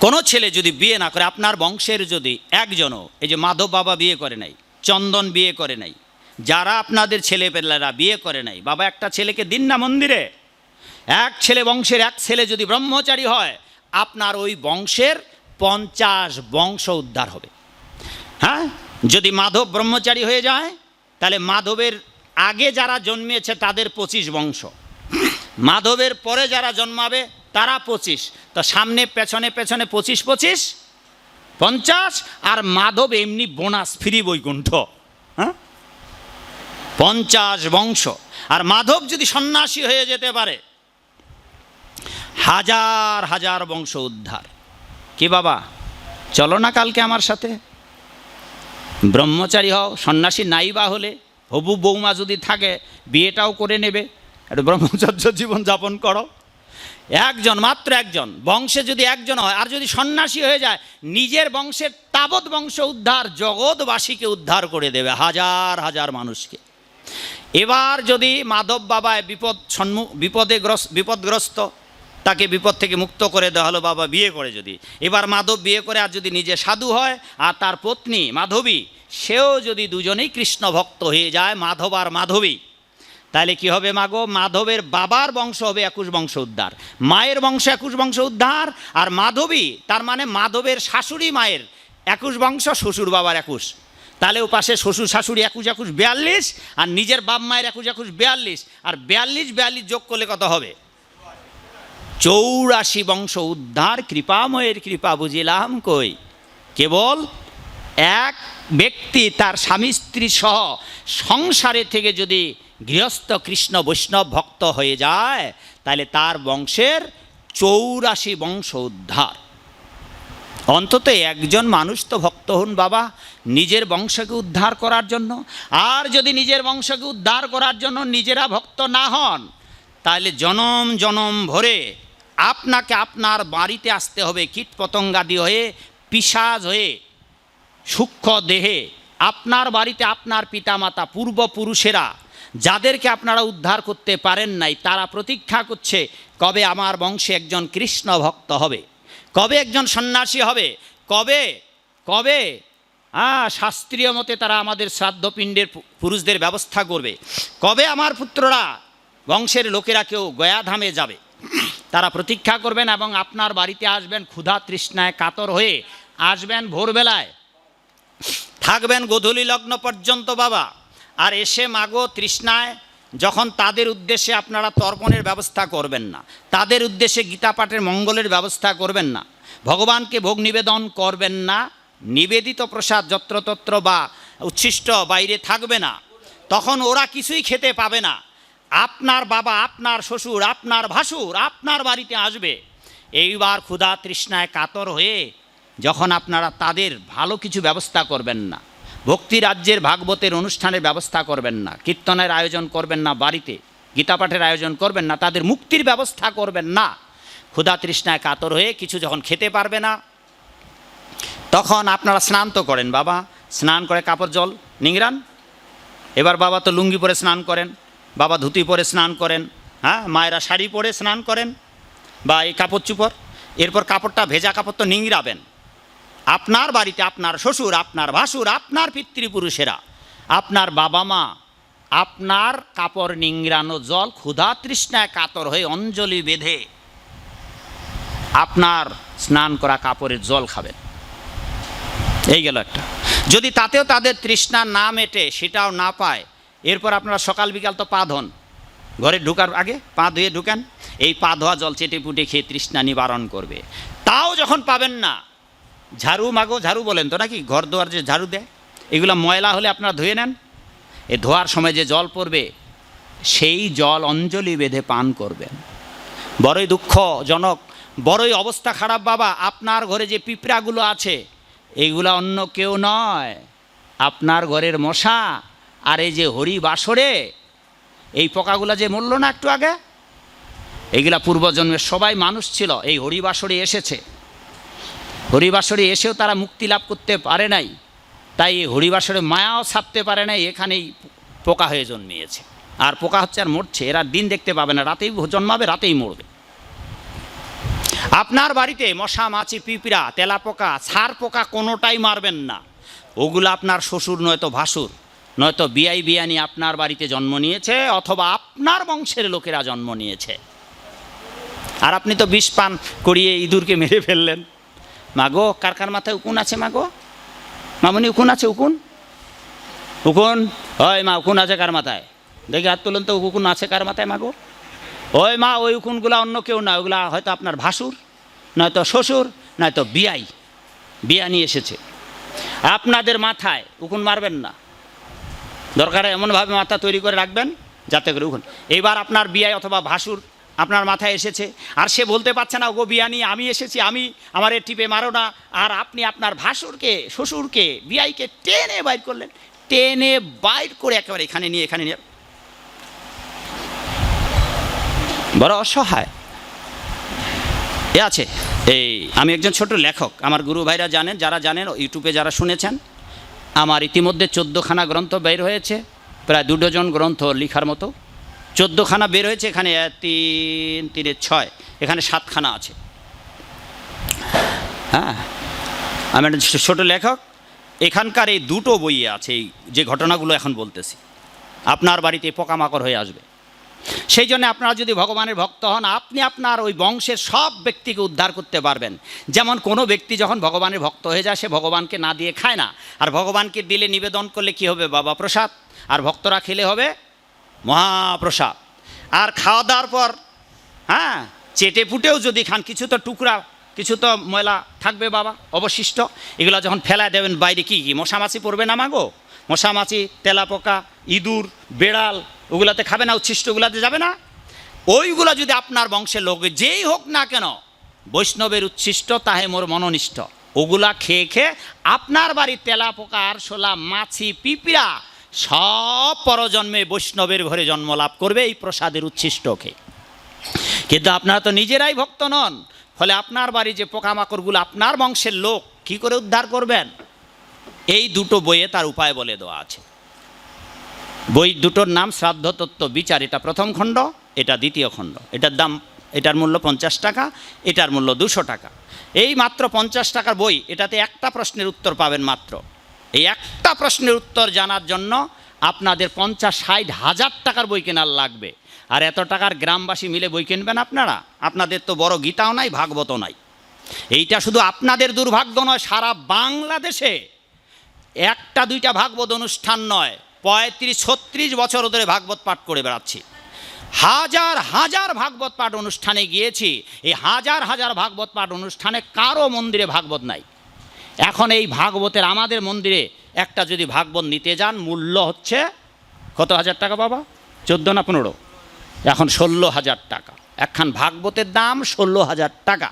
কোনো ছেলে যদি বিয়ে না করে, আপনার বংশের যদি একজনও, এই যে মাধব বাবা বিয়ে করে নাই, চন্দন বিয়ে করে নাই, যারা আপনাদের ছেলে পেলেরা বিয়ে করে নাই, বাবা একটা ছেলেকে দিন না মন্দিরে, এক ছেলে বংশের, এক ছেলে যদি ব্রহ্মচারী হয়, আপনার ওই বংশের পঞ্চাশ বংশ উদ্ধার হবে। হ্যাঁ? যদি মাধব ব্রহ্মচারী হয়ে যায়, তাহলে মাধবের আগে যারা জন্মিয়েছে তাদের পঁচিশ বংশ। মাধবের পরে যারা জন্মাবে তারা পঁচিশ। তো সামনে, পেছনে পেছনে পঁচিশ পঁচিশ, পঞ্চাশ, আর মাধব এমনি বোনাস ফ্রি বৈকুণ্ঠ হ্যাঁ? পঞ্চাশ বংশ। আর মাধব যদি সন্ন্যাসী হয়ে যেতে পারে, হাজার হাজার বংশ উদ্ধার। কি বাবা? চলো না কালকে আমার সাথে? ব্রহ্মচারী হও, সন্ন্যাসী নাই বা হলে, হবু বৌমা যদি থাকে, বিয়েটাও করে নেবে। একটু ব্রহ্মচর্য জীবন যাপন করো। একজন, মাত্র একজন। বংশে যদি একজন হয়, আর যদি সন্ন্যাসী হয়ে যায়, নিজের বংশের তাবৎ বংশ উদ্ধার জগৎবাসীকে উদ্ধার করে দেবে হাজার হাজার মানুষকে। এবার যদি মাধব বাবায় বিপদ সম্মুখ বিপদে গ্রস্ত বিপদগ্রস্ত, তাকে বিপদ থেকে মুক্ত করে দেওয়া হলো বাবা বিয়ে করে যদি। এবার মাধব বিয়ে করে, আর যদি নিজে সাধু হয়, আর তার পত্নী মাধবী, সেও যদি দুজনেই কৃষ্ণ ভক্ত হয়ে যায়, মাধব আর মাধবী তাহলে কি হবে মাগো মাধবের বাবার বংশ হবে একুশ বংশ উদ্ধার। মায়ের বংশ একুশ বংশ উদ্ধার, আর মাধবী, তার মানে মাধবের শাশুড়ি মায়ের একুশ বংশ, শ্বশুর বাবার একুশ। তাহলে ও পাশে শ্বশুর শাশুড়ি একুশ একুশ বিয়াল্লিশ, আর নিজের বাপ মায়ের একুশ একুশ বিয়াল্লিশ। আর বিয়াল্লিশ বিয়াল্লিশ যোগ করলে কত হবে? চৌরাশি বংশ উদ্ধার, কৃপাময়ের কৃপা বুঝিলাম কই? কেবল এক ব্যক্তি তার স্বামী স্ত্রী সহ সংসারে থেকে যদি গৃহস্থ কৃষ্ণ বৈষ্ণব ভক্ত হয়ে যায় তাহলে তার বংশের চৌরাশি বংশ উদ্ধার। অন্তত একজন মানুষ তো ভক্ত হন বাবা, নিজের বংশকে উদ্ধার করার জন্য। আর যদি নিজের বংশকে উদ্ধার করার জন্য নিজেরা ভক্ত না হন তাহলে জনম জনম ভরে আপনাকে আপনার বাড়িতে আসতে হবে কীট পতঙ্গাদি হয়ে, পিসাজ হয়ে, সূক্ষ্ম দেহে। আপনার বাড়িতে আপনার পিতামাতা, পূর্বপুরুষেরা যাদেরকে আপনারা উদ্ধার করতে পারেন নাই, তারা প্রতীক্ষা করছে কবে আমার বংশে একজন কৃষ্ণ ভক্ত হবে, কবে একজন সন্ন্যাসী হবে, কবে কবে? হ্যাঁ শাস্ত্রীয় মতে তারা আমাদের শ্রাদ্ধপিণ্ডের পুরুষদের ব্যবস্থা করবে, কবে আমার পুত্ররা বংশের লোকেরা কেউ গয়াধামে যাবে, তারা প্রতীক্ষা করবেন এবং আপনার বাড়িতে আসবেন, ক্ষুধা তৃষ্ণায় কাতর হয়ে আসবেন ভোরবেলায়। থাকবেন গোধূলি লগ্ন পর্যন্ত বাবা। আর এসে মাগো তৃষ্ণায় যখন তাদের উদ্দেশ্যে আপনারা তর্পণের ব্যবস্থা করবেন না, তাদের উদ্দেশ্যে গীতা পাঠের মঙ্গলের ব্যবস্থা করবেন না, ভগবানকে ভোগ নিবেদন করবেন না, নিবেদিত প্রসাদ যত্রতত্র বা উচ্ছিষ্ট বাইরে থাকবে না, তখন ওরা কিছুই খেতে পাবে না। আপনার বাবা, আপনার শ্বশুর, আপনার ভাসুর, আপনার বাড়িতে আসবে। এইবার ক্ষুধা তৃষ্ণায় কাতর হয়ে যখন আপনারা তাদের ভালো কিছু ব্যবস্থা করবেন না ভক্তি রাজ্যের ভাগবতের অনুষ্ঠানের ব্যবস্থা করবেন না, কীর্তনের আয়োজন করবেন না, বাড়িতে গীতাপাঠের আয়োজন করবেন না, তাদের মুক্তির ব্যবস্থা করবেন না। ক্ষুধা তৃষ্ণায় কাতর হয়ে কিছু যখন খেতে পারবে না, তখন আপনারা স্নান তো করেন বাবা, স্নান করে কাপড় জল নিংরান এবার বাবা তো লুঙ্গি পরে স্নান করেন, বাবা ধুতি পরে স্নান করেন হ্যাঁ মায়েরা শাড়ি পরে স্নান করেন, বা এই কাপড় চুপড়, এরপর কাপড়টা ভেজা কাপড় তো নিংড়াবেন। আপনার বাড়িতে আপনার শ্বশুর, আপনার ভাসুর, আপনার পিতৃপুরুষেরা, আপনার বাবা মা, আপনার কাপড় নিংড়ানো জল ক্ষুধা তৃষ্ণায় কাতর হয়ে অঞ্জলি বেঁধে আপনার স্নান করা কাপড়ের জল খাবেন। এই গেল একটা। যদি তাতেও তাদের তৃষ্ণা না মেটে, সেটাও না পায়, এরপর আপনারা সকাল বিকাল তো পা ধন। ঘরে ঢুকার আগে পা ধুয়ে ঢুকান, এই পা ধোয়া জল চেটে পুটে খেয়ে তৃষ্ণা নিবারণ করবে। তাও যখন পাবেন না ঝাড়ু মাগো, ঝাড়ু বলেন তো নাকি? ঘর দোয়ার যে ঝাড়ু দেয়, এগুলো ময়লা হলে আপনারা ধুয়ে নেন। এ ধোয়ার সময় যে জল পড়বে, সেই জল অঞ্জলি বেঁধে পান করবেন। বড়ই দুঃখজনক, বড়ই অবস্থা খারাপ বাবা, আপনার ঘরে যে পিঁপড়াগুলো আছে এইগুলা অন্য কেউ নয়। আপনার ঘরের মশা আর এই যে হরি বাসরে, এই পোকাগুলো যে মরল না একটু আগে? এইগুলা পূর্বজন্মের সবাই মানুষ ছিল, এই হরিবাসরে এসেছে। হরিবাসরে এসেও তারা মুক্তি লাভ করতে পারে নাই। তাই হরিবাসরে মায়াও ছাপতে পারে নাই, এখানেই পোকা হয়ে জন্মিয়েছে। আর পোকা হচ্ছে আর মরছে, এরা দিন দেখতে পাবে না, রাতেই জন্মাবে, রাতেই মরবে। আপনার বাড়িতে মশা, মাছি, পিঁপড়া তেলাপোকা ছার পোকা কোনোটাই মারবেন না। ওগুলো আপনার শ্বশুর, নয়তো ভাসুর, নয়তো বিয়াই বিয়ানি আপনার বাড়িতে জন্ম নিয়েছে, অথবা আপনার বংশের লোকেরা জন্ম নিয়েছে। আর আপনি তো বিষ পান করিয়ে ইঁদুরকে মেরে ফেললেন। মাগো কার কার মাথায় উকুন আছে মাগো? মামনি, উকুন আছে উকুন? উকুন? ওই মা, উকুন আছে কার মাথায়? দেখি হাত তুলুন তো, উকুন আছে কার মাথায় মাগো? ওই মা, ওই উকুনগুলা অন্য কেউ না ওগুলা হয়তো আপনার ভাসুর, নয়তো শ্বশুর, নয়তো বিয়াই। বিয়া নিয়ে এসেছে। আপনাদের মাথায় উকুন মারবেন না। দরকার এমনভাবে মাথা তৈরি করে রাখবেন, যাতে করে উকুন। এইবার আপনার বিয়াই অথবা ভাসুর আপনার মাথায় এসেছে। আর সে বলতে পারছে না গো বিয়ানি, আমি এসেছি, আমি আমার টিপে মারো না। আর আপনি আপনার ভাসুরকে, শ্বশুরকে, বিয়াইকে টেনে বাইর করলেন। টেনে বাইর করে একেবারে এখানে নিয়ে এখানে নিয়ে। বড় অসহায়। এ আছে। এই, আমি একজন ছোট লেখক। আমার গুরু ভাইরা জানেন, যারা জানেন ইউটিউবে যারা শুনেছেন, আমার ইতিমধ্যে চোদ্দোখানা গ্রন্থ বের হয়েছে, প্রায় দু ডজন গ্রন্থ লিখার মতো। চোদ্দোখানা বের হয়েছে, এখানে তিন, তিনে ছয়, এখানে সাতখানা আছে। হ্যাঁ আমি একটা ছোট লেখক, এখানকার এই দুটো বইয়ে আছে এই যে ঘটনাগুলো এখন বলতেছি। আপনার বাড়িতে পোকামাকড় হয়ে আসবে। সেই জন্য আপনারা যদি ভগবানের ভক্ত হন, আপনি আপনার ওই বংশের সব ব্যক্তিকে উদ্ধার করতে পারবেন। যেমন কোনো ব্যক্তি যখন ভগবানের ভক্ত হয়ে যায়, সে ভগবানকে না দিয়ে খায় না। আর ভগবানকে দিলে নিবেদন করলে কি হবে, বাবা প্রসাদ? আর ভক্তরা খেলে হবে? মহাপ্রসাদ। আর খাওয়া দাওয়ার পর হ্যাঁ চেটে পুটেও যদি খান, কিছু তো টুকরা, কিছু তো ময়লা থাকবে বাবা, অবশিষ্ট। এগুলো যখন ফেলায় দেবেন বাইরে, কি কি, মশামাছি পড়বে না মাগো? মশামাছি, তেলাপোকা, ইঁদুর, বেড়াল, ওগুলাতে খাবে না, উচ্ছিষ্টগুলাতে যাবে না? ওইগুলো যদি আপনার বংশের লোক, যেই হোক না কেন, বৈষ্ণবের উচ্ছিষ্ট, তাহে মোর মননিষ্ঠ ওগুলা খেয়ে খেয়ে আপনার বাড়ির তেলাপোকা, আরশোলা, মাছি, পিঁপড়া সব পরজন্মে বৈষ্ণবের ঘরে জন্ম লাভ করবে এই প্রসাদের উচ্ছিষ্ট খেয়ে কিন্তু আপনারা তো নিজেরাই ভক্ত নন, ফলে আপনার বাড়ি যে পোকামাকড়গুলো আপনার বংশের লোক, কি করে উদ্ধার করবেন? এই দুটো বইয়ে তার উপায় বলে দেওয়া আছে। বই দুটোর নাম শ্রাদ্ধ তত্ত্ব বিচার, এটা প্রথম খণ্ড, এটা দ্বিতীয় খণ্ড। এটার দাম, এটার মূল্য পঞ্চাশ টাকা, এটার মূল্য দুশো টাকা। এই মাত্র পঞ্চাশ টাকার বই, এটাতে একটা প্রশ্নের উত্তর পাবেন মাত্র। এই একটা প্রশ্নের উত্তর জানার জন্য আপনাদের পঞ্চাশ ষাট হাজার টাকার বই কেনার লাগবে। আর এত টাকার গ্রামবাসী মিলে বই কিনবেন আপনারা? আপনাদের তো বড় গীতাও নাই, ভাগবতও নাই। এইটা শুধু আপনাদের দুর্ভাগ্য নয়, সারা বাংলাদেশে একটা, দুইটা ভাগবত অনুষ্ঠান নয়, পঁয়ত্রিশ, ছত্রিশ বছর ধরে ভাগবত পাঠ করে বেড়াচ্ছি। হাজার হাজার ভাগবত পাঠ অনুষ্ঠানে গিয়েছি। এই হাজার হাজার ভাগবত পাঠ অনুষ্ঠানে কারও মন্দিরে ভাগবত নাই। এখন এই ভাগবতের আমাদের মন্দিরে একটা যদি ভাগবত নিতে যান, মূল্য হচ্ছে কত হাজার টাকা বাবা? চোদ্দ না পনেরো? এখন ষোলো হাজার টাকা। একখান ভাগবতের দাম ষোলো হাজার টাকা।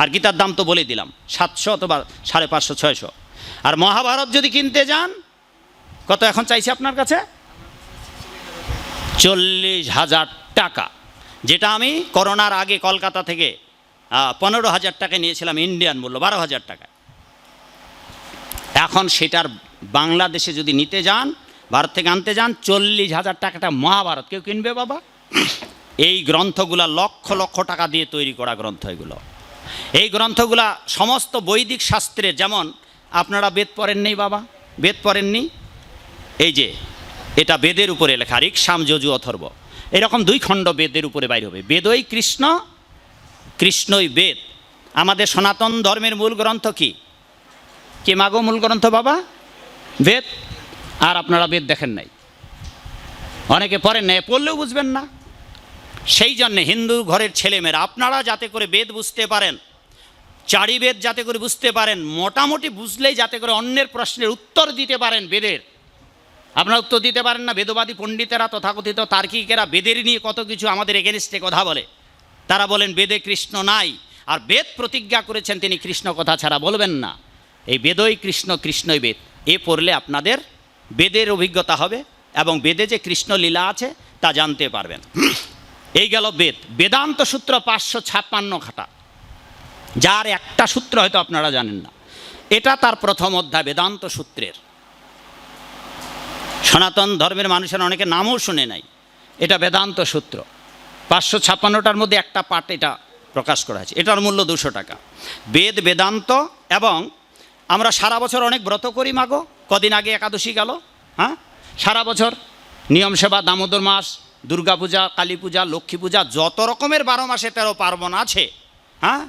আর গীতার দাম তো বলে দিলাম, সাতশো অথবা সাড়ে পাঁচশো, ছয়শো। আর মহাভারত যদি কিনতে যান, কত এখন চাইছে আপনার কাছে? চল্লিশ হাজার টাকা। যেটা আমি করোনার আগে কলকাতা থেকে পনেরো হাজার টাকা নিয়েছিলাম, ইন্ডিয়ান মূল্য, বারো হাজার টাকা এখন সেটার বাংলাদেশে যদি নিতে যান, ভারত থেকে আনতে যান, চল্লিশ হাজার টাকাটা মহাভারত। কেউ কিনবে বাবা? এই গ্রন্থগুলা লক্ষ লক্ষ টাকা দিয়ে তৈরি করা গ্রন্থ এগুলো। এই গ্রন্থগুলা সমস্ত বৈদিক শাস্ত্রে যেমন, আপনারা বেদ পড়েননি বাবা? বেদ পড়েননি? এই যে, এটা বেদের উপরে লেখা ঋক্সাম যজু অথর্ব। এরকম দুই খণ্ড বেদের উপরে বাইর হবে। বেদই কৃষ্ণ, কৃষ্ণই বেদ। আমাদের সনাতন ধর্মের মূল গ্রন্থ কি? কে মাগো মূল গ্রন্থ বাবা? বেদ? আর আপনারা বেদ দেখেন নাই। অনেকে পড়েন নাই, পড়লেও বুঝবেন না। সেই জন্যে হিন্দু ঘরের ছেলেমেয়েরা, আপনারা যাতে করে বেদ বুঝতে পারেন, চারি বেদ যাতে করে বুঝতে পারেন, মোটামুটি বুঝলেই যাতে করে অন্যের প্রশ্নের উত্তর দিতে পারেন বেদের। আপনারা উত্তর দিতে পারেন না, বেদবাদী পণ্ডিতেরা, তথাকথিত তার্কিকেরা বেদের নিয়ে কত কিছু আমাদের এগেনস্টে কথা বলে। তারা বলেন, বেদে কৃষ্ণ নাই। আর বেদ প্রতিজ্ঞা করেছেন তিনি কৃষ্ণ কথা ছাড়া বলবেন না। এই বেদই কৃষ্ণ, কৃষ্ণই বেদ। এ পড়লে আপনাদের বেদের অভিজ্ঞতা হবে এবং বেদে যে কৃষ্ণ লীলা আছে তা জানতে পারবেন। এই গেল বেদ। বেদান্ত সূত্র পাঁচশো ছাপ্পান্ন খাটা। যার একটা সূত্র হয়তো আপনারা জানেন না। এটা তার প্রথম অধ্যায়, বেদান্ত সূত্রের। সনাতন ধর্মের মানুষের অনেকে নামও শুনে নাই। এটা বেদান্ত সূত্র। পাঁচশো ছাপ্পান্নটার মধ্যে একটা পাঠ এটা প্রকাশ করা হয়েছে। এটার মূল্য দুশো টাকা। বেদ, বেদান্ত এবং আমরা সারা বছর অনেক ব্রত করি মাগো কদিন আগে একাদশী গেল হ্যাঁ? সারা বছর নিয়ম সেবা, দামোদর মাস দুর্গাপূজা কালী পূজা, লক্ষ্মী পূজা, যত রকমের বারো মাসে তেরো পার্বণ আছে হ্যাঁ?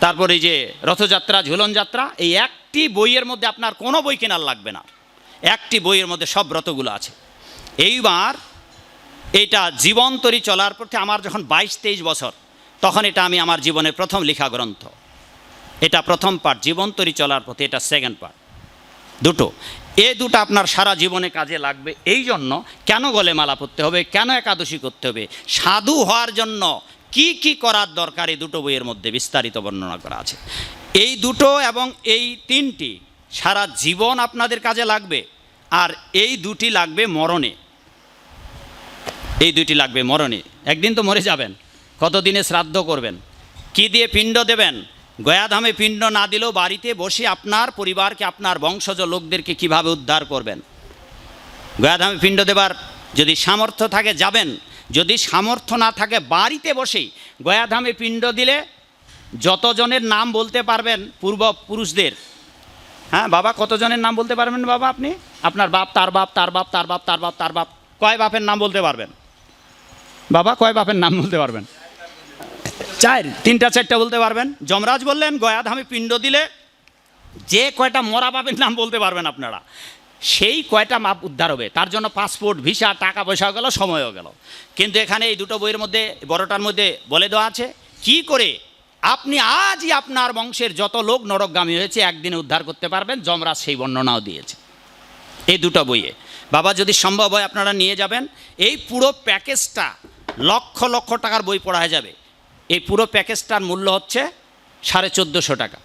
তারপরে এই যে রথযাত্রা, ঝুলন যাত্রা, এই একটি বইয়ের মধ্যে আপনার কোনো বই কেনার লাগবে না। একটি বইয়ের মধ্যে সব ব্রতগুলো আছে। এইবার এটা জীবন জীবন্তরী চলার পথে আমার যখন বাইশ তেইশ বছর, তখন এটা আমি আমার জীবনের প্রথম লেখা গ্রন্থ এটা প্রথম পার্ট জীবন্তরী চলার পথে এটা সেকেন্ড পার্ট দুটো, এ দুটো আপনার সারা জীবনে কাজে লাগবে, এই জন্য কেন গলে মালা পরতে হবে, কেন একাদশী করতে হবে, সাধু হওয়ার জন্য কি কি করার দরকার, এই দুটো বইয়ের মধ্যে বিস্তারিত বর্ণনা করা আছে। এই দুটো এবং এই তিনটি সারা জীবন আপনাদের কাজে লাগবে, আর এই দুটি লাগবে মরণে। এই দুটি লাগবে মরণে। একদিন তো মরে যাবেন, কতদিনে শ্রাদ্ধ করবেন, কি দিয়ে পিণ্ড দেবেন গয়াধামে পিণ্ড না দিলেও বাড়িতে বসে আপনার পরিবারকে, আপনার বংশজ লোকদেরকে কীভাবে উদ্ধার করবেন? গয়াধামে পিণ্ড দেবার যদি সামর্থ্য থাকে, যাবেন। যদি সামর্থ্য না থাকে, বাড়িতে বসেই গয়াধামে পিণ্ড দিলে যতজনের নাম বলতে পারবেন পূর্বপুরুষদের হ্যাঁ বাবা, কতজনের নাম বলতে পারবেন বাবা আপনি? আপনার বাপ, তার বাপ তার বাপ তার বাপ তার বাপ তার বাপ, কয় বাপের নাম বলতে পারবেন? বাবা, কয় বাপের নাম বলতে পারবেন? চার। তিনটা, চারটা বলতে পারবেন? যমরাজ বললেন, গয়াধামে পিণ্ড দিলে যে কয়টা মরা বাপের নাম বলতে পারবেন আপনারা। সেই কয়টা মাপ উদ্ধার হবে। তার জন্য পাসপোর্ট, ভিসা, টাকা পয়সা গেল, সময়ও গেল। কিন্তু এখানে এই দুটো বইয়ের মধ্যে, বড়টার মধ্যে বলে দেওয়া আছে, কি করে আপনি আজই আপনার বংশের যত লোক নরকগামী হয়েছে, একদিনে উদ্ধার করতে পারবেন, যমরাজ সেই বর্ণনাও দিয়েছে। এই দুটো বইয়ে। বাবা, যদি সম্ভব হয় আপনারা নিয়ে যাবেন, এই পুরো প্যাকেজটা লক্ষ লক্ষ টাকার বই পড়া যাবে। এই পুরো প্যাকেজটার মূল্য হচ্ছে সাড়ে চোদ্দোশো টাকা।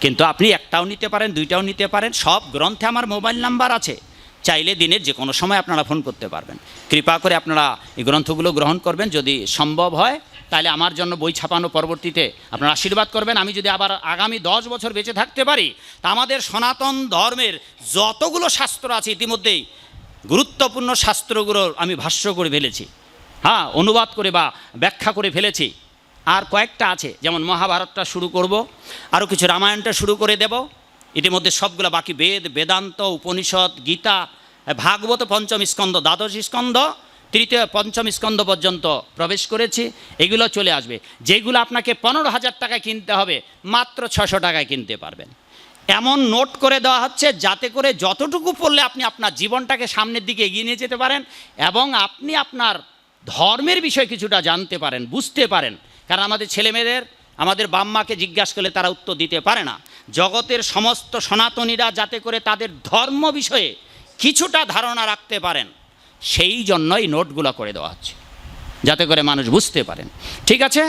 কিন্তু আপনি একটাও নিতে পারেন, দুইটাও নিতে পারেন, সব গ্রন্থে আমার মোবাইল নাম্বার আছে। চাইলে দিনের যে কোনো সময় আপনারা ফোন করতে পারবেন। কৃপা করে আপনারা এই গ্রন্থগুলো গ্রহণ করবেন। যদি সম্ভব হয়, তাহলে আমার জন্য বই ছাপানো পরবর্তীতে আপনারা আশীর্বাদ করবেন। আমি যদি আবার আগামী দশ বছর বেঁচে থাকতে পারি, তা আমাদের সনাতন ধর্মের যতগুলো শাস্ত্র আছে, ইতিমধ্যেই গুরুত্বপূর্ণ শাস্ত্রগুলোর আমি ভাষ্য করে ফেলেছি। হ্যাঁ অনুবাদ করে বা ব্যাখ্যা করে ফেলেছি। আর কয়েকটা আছে, যেমন মহাভারতটা শুরু করব আরও কিছু রামায়ণটা শুরু করে দেব। ইতিমধ্যে সবগুলো বাকি বেদ, বেদান্ত, উপনিষদ, গীতা, ভাগবত পঞ্চম স্কন্ধ, দ্বাদশ স্কন্ধ, তৃতীয় পঞ্চম স্কন্ধ পর্যন্ত প্রবেশ করেছি, এগুলো চলে আসবে। যেগুলো আপনাকে পনেরো হাজার টাকায় কিনতে হবে, মাত্র ছশো টাকায় কিনতে পারবেন। এমন নোট করে দেওয়া হচ্ছে, যাতে করে যতটুকু পড়লে আপনি আপনার জীবনটাকে সামনের দিকে এগিয়ে নিয়ে যেতে পারেন, এবং আপনি আপনার ধর্মের বিষয়ে কিছুটা জানতে পারেন, বুঝতে পারেন। কারণ আমাদের ছেলেমেয়েদের, আমাদের বাম্মাকে জিজ্ঞাসা করলে তারা উত্তর দিতে পারে না। জগতের সমস্ত সনাতনীরা যাতে করে তাদের ধর্ম বিষয়ে কিছুটা ধারণা রাখতে পারেন, সেই জন্যই নোটগুলো করে দেওয়া হচ্ছে, যাতে করে মানুষ বুঝতে পারেন। ঠিক আছে?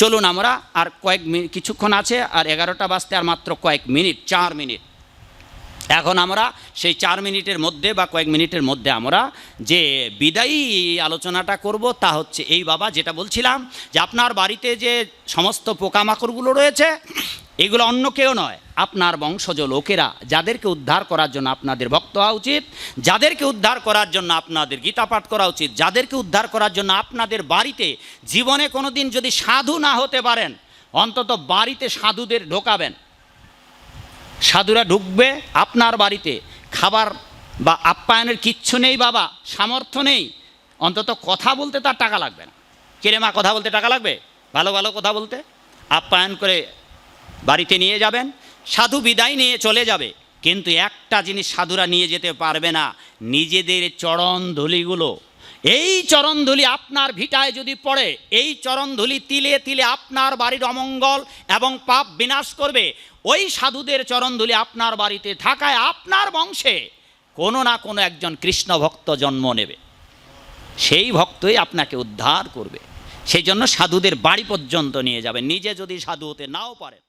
চলুন আমরা আর কয়েক মিনিট কিছুক্ষণ আছে, আর এগারোটা বাজতে আর মাত্র কয়েক মিনিট, চার মিনিট। এখন আমরা সেই চার মিনিটের মধ্যে বা কয়েক মিনিটের মধ্যে আমরা যে বিদায়ী আলোচনাটা করব তা হচ্ছে এই বাবা যেটা বলছিলাম যে আপনার বাড়িতে যে সমস্ত পোকামাকড়গুলো রয়েছে, এগুলো অন্য কেউ নয়, আপনার বংশজ লোকেরা যাদেরকে উদ্ধার করার জন্য আপনাদের ভক্ত হওয়া উচিত, যাদেরকে উদ্ধার করার জন্য আপনাদের গীতা পাঠ করা উচিত, যাদেরকে উদ্ধার করার জন্য আপনাদের বাড়িতে জীবনে কোনো দিন যদি সাধু না হতে পারেন, অন্তত বাড়িতে সাধুদের ঢোকাবেন। সাধুরা ঢুকবে আপনার বাড়িতে। খাবার বা আপ্যায়নের কিচ্ছু নেই বাবা, সামর্থ্য নেই। অন্তত কথা বলতে তার টাকা লাগবে না। কিরে মা, কথা বলতে টাকা লাগবে? ভালো ভালো কথা বলতে। আপ্যায়ন করে বাড়িতে নিয়ে যাবেন, সাধু বিদায় নিয়ে চলে যাবে। কিন্তু একটা জিনিস সাধুরা নিয়ে যেতে পারবে না, নিজেদের চরণ ধুলিগুলো। এই চরণধুলি আপনার ভিটায় যদি পড়ে, এই চরণধুলি তিলে তিলে আপনার বাড়ির অমঙ্গল এবং পাপ বিনাশ করবে। ওই সাধুদের চরণধুলি আপনার বাড়িতে থাকায় আপনার বংশে কোনো না কোনো একজন কৃষ্ণ ভক্ত জন্ম নেবে। সেই ভক্তই আপনাকে উদ্ধার করবে। সেই জন্য সাধুদের বাড়ি পর্যন্ত নিয়ে যাবে। নিজে যদি সাধু হতে নাও পারেন।